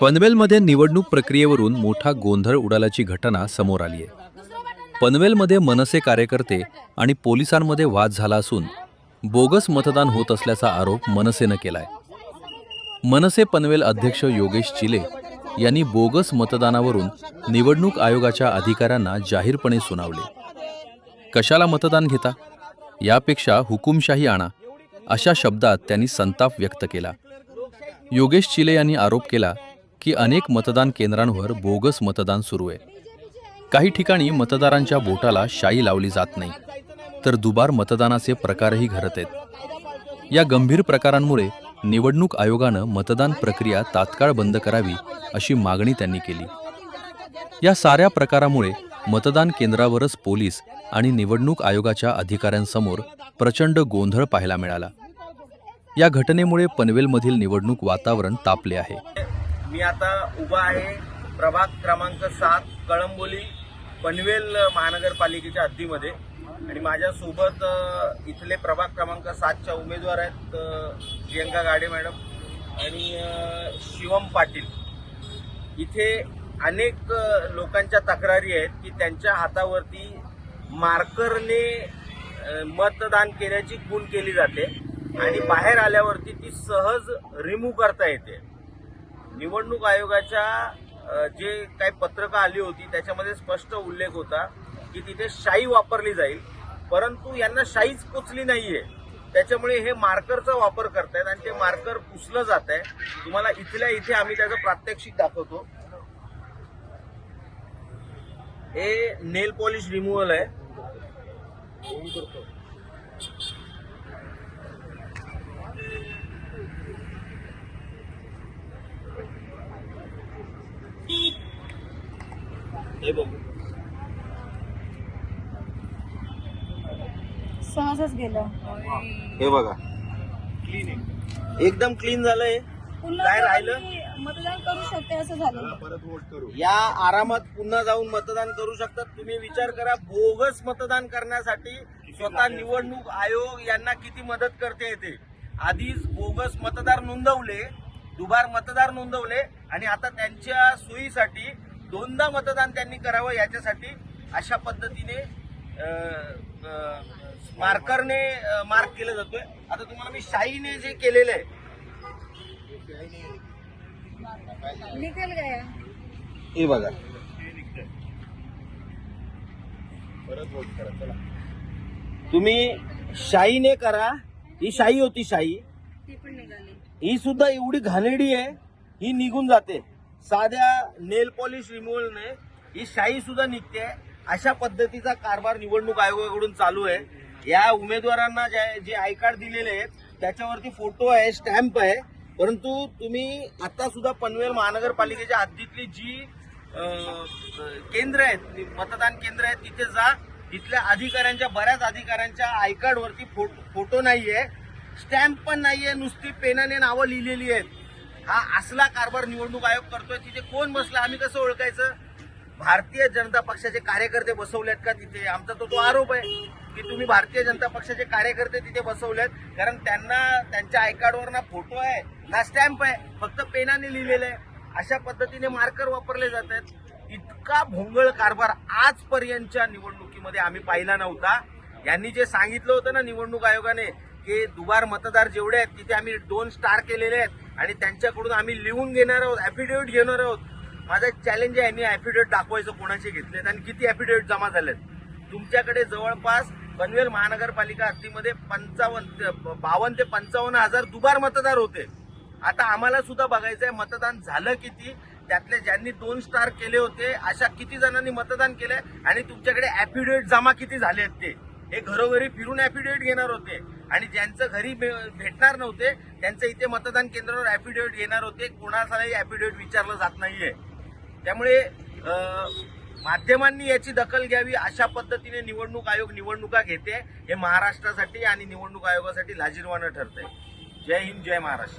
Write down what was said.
पनवेलमध्ये निवडणूक प्रक्रियेवरून मोठा गोंधळ उडाल्याची घटना समोर आली आहे. पनवेलमध्ये मनसे कार्यकर्ते आणि पोलिसांमध्ये वाद झाला असून बोगस मतदान होत असल्याचा आरोप मनसेनं केलाय. मनसे पनवेल अध्यक्ष योगेश चिले यांनी बोगस मतदानावरून निवडणूक आयोगाच्या अधिकाऱ्यांना जाहीरपणे सुनावले. कशाला मतदान घेता? यापेक्षा हुकुमशाही आणा अशा शब्दात त्यांनी संताप व्यक्त केला. योगेश चिले यांनी आरोप केला की अनेक मतदान केंद्रांवर बोगस मतदान सुरू आहे. काही ठिकाणी मतदारांच्या बोटाला शाई लावली जात नाही तर दुबार मतदानाचे प्रकारही घडत आहेत. या गंभीर प्रकारांमुळे निवडणूक आयोगानं मतदान प्रक्रिया तात्काळ बंद करावी अशी मागणी त्यांनी केली. या साऱ्या प्रकारामुळे मतदान केंद्रावरच पोलीस आणि निवडणूक आयोगाच्या अधिकाऱ्यांसमोर प्रचंड गोंधळ पाहायला मिळाला. या घटनेमुळे पनवेलमधील निवडणूक वातावरण तापले आहे. मी आता उभा आहे प्रभाग क्रमांक सात कळंबोली पनवेल महानगरपालिकेच्या हद्दीमध्ये. आणि माझ्यासोबत इथले प्रभाग क्रमांक सातच्या उमेदवार आहेत प्रियंका गाडे मॅडम आणि शिवम पाटील. इथे अनेक लोकांच्या तक्रारी आहेत की त्यांच्या हातावरती मार्करने मतदान केल्याची खूण केली जाते आणि बाहेर आल्यावरती ती सहज रिमूव्ह करता येते. निवडणूक आयोगाच्या जे काही पत्रकं आली होती त्याच्यामध्ये स्पष्ट उल्लेख होता की तिथे शाई वापरली जाईल. परंतु यांना शाईच पोचली नाहीये. त्याच्यामुळे हे मार्करचा वापर करतायत आणि ते मार्कर पुसलं जात आहे तुम्हाला इथल्या इथे आम्ही त्याचं प्रात्यक्षिक दाखवतो. हे नेल पॉलिश रिमूव्हल आहे. हे बघू. सहजच गेलं. हे बघा. क्लीन आहे एकदम क्लीन झालंय. पुन्हा काय राहिलं? मतदान करू शकते असं झालं. या आरामात पुन्हा जाऊन मतदान करू शकतात. तुम्ही विचार करा बोगस मतदान करण्यासाठी स्वतः निवडणूक आयोग यांना किती मदत करते येते आधीच बोगस मतदार नोंदवले दुबार मतदार नोंदवले आणि आता त्यांच्या सोयीसाठी दोनदा मतदान त्यांनी करावं याच्यासाठी अशा पद्धतीने मार्करने मार्क केलं जातोय. आता तुम्हाला मी शाईने जे केलेलं आहे. निघेल गया हे बघा. तुम्ही शाईने करा. ही शाई होती शाई ती पण निघाली. ही सुद्धा एवढी घाणेरडी आहे ही निघून जाते. साध्या नेल पॉलिश रिमूव्हलने ही शाई सुद्धा निघते. अशा पद्धतीचा कारभार निवडणूक आयोगाकडून चालू आहे. या उमेदवारांना जे जे आय कार्ड दिलेले आहेत त्याच्यावरती फोटो आहे स्टॅम्प आहे. परंतु तुम्ही आता सुद्धा पनवेल महानगरपालिकेच्या हद्दीतली जी केंद्र आहेत मतदान केंद्र आहेत तिथे जा. तिथल्या अधिकाऱ्यांच्या बऱ्याच अधिकाऱ्यांच्या आय कार्डवरती फो- फोटो नाहीये. स्टॅम्प पण नाहीये नुसती पेनाने नावं लिहिलेली आहेत. हा असला कारभार निवडणूक आयोग करतोय तिथे कोण बसला आम्ही कसं ओळखायचं? भारतीय जनता पक्षाचे कार्यकर्ते बसवलेत का तिथे? आमचा तो तो आरोप आहे की तुम्ही भारतीय जनता पक्षाचे कार्यकर्ते तिथे बसवलेत कारण त्यांना त्यांच्या आयकार्डवर ना फोटो आहे ना स्टॅम्प आहे फक्त पेनाने लिहिलेलं आहे. अशा पद्धतीने मार्कर वापरले जात आहेत इतका भोंगळ कारभार आजपर्यंतच्या निवडणुकीमध्ये आम्ही पाहिला नव्हता. यांनी जे सांगितलं होतं ना निवडणूक आयोगाने की दुबार मतदार जेवढे आहेत तिथे आम्ही दोन स्टार केलेले आहेत. आणि त्यांच्याकडून आम्ही लिहून घेणार आहोत ऍफिडेव्हिट घेणार आहोत. माझा चॅलेंज आहे मी ऍफिडेव्हिट दाखवायचं कोणाचे घेतलेत आणि किती ऍफिडेव्हिट जमा झालेत. तुमच्याकडे जवळपास पनवेल महानगरपालिका हद्दीमध्ये पंचावन्न बावन्न ते पंचावन्न हजार दुबार मतदार होते. आता आम्हाला सुद्धा बघायचंय मतदान झालं किती? त्यातले ज्यांनी दोन स्टार केले होते अशा किती जणांनी मतदान केलंय? आणि तुमच्याकडे ऍफिडेव्हिट जमा किती झाले आहेत ते? हे घरोघरी फिरून ऍफिडेव्हिट घेणार होते. आणि ज्यांचं घरी भे- भेटणार नव्हते त्यांचं इथे मतदान केंद्रावर ऍफिडेव्हिट घेणार होते. कोणालाही ऍफिडेव्हिट विचारलं जात नाहीये. त्यामुळे माध्यमांनी याची दखल घ्यावी अशा पद्धतीने निवडणूक आयोग निवडणुका घेते हे महाराष्ट्रासाठी आणि निवडणूक आयोगासाठी लाजीरवानं ठरतंय. जय हिंद जय महाराष्ट्र.